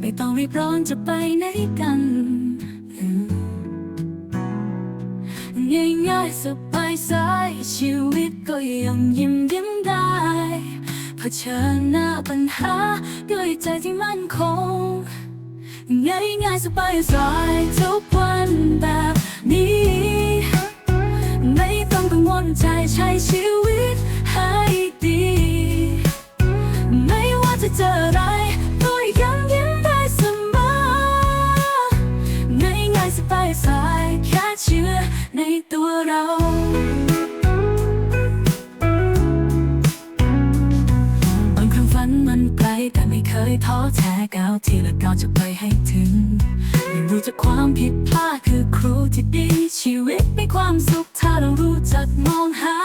ไม่ต้องรีบร้อนจะไปไหนกัน ง่ายๆสบายสายชีวิตก็ยังยิ้มยิ้มได้เผชิญหน้าปัญหาด้วยใจที่มั่นคง ง่ายง่ายๆสบายสายทุกวันแบบนี้ ไม่ต้องกังวลใจใช้ชีวิตให้ดี ในตัวเราบางครั้งฝันมันไกลแต่ไม่เคยท้อแท้ก้าวทีละก้าวจะไปให้ถึงเรียนรู้จากความผิดพลาดคือครูที่ดี ชีวิตมีความสุขถ้าเรารู้จักมองหา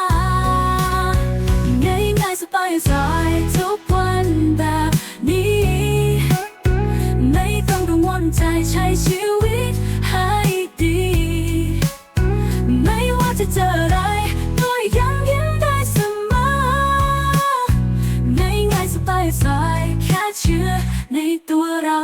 ง่ายง่ายๆสบายสายทุกวันแบบนี้ ไม่ต้องกังวลใจใช้ชีวิต ในตัวเรา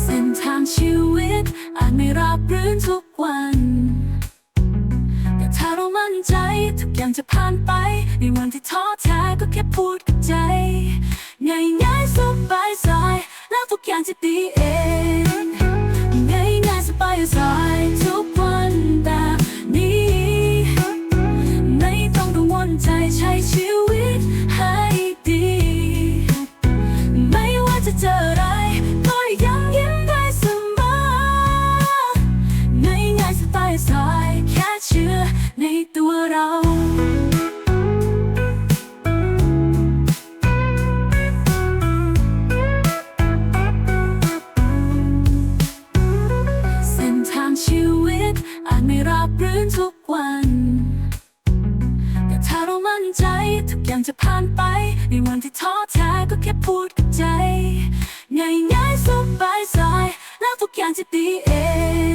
เส้นทางชีวิตอาจไม่ราบรื่นทุกวัน แต่ถ้าเรามั่นใจทุกอย่างจะผ่านไป ในวันที่ท้อแท้ก็แค่พูดกับใจ ง่ายง่ายๆสบายสายแล้วทุกอย่างจะดีเอง สายแค่เชื่อในตัวเราเส้นทางชีวิตอาจไม่ราบรื่นทุกวัน แต่ถ้าเรามั่นใจทุกอย่างจะผ่านไป ในวันที่ท้อแท้ก็แค่พูดกับใจ ง่ายง่ายๆสบายสายแล้วทุกอย่างจะดีเอง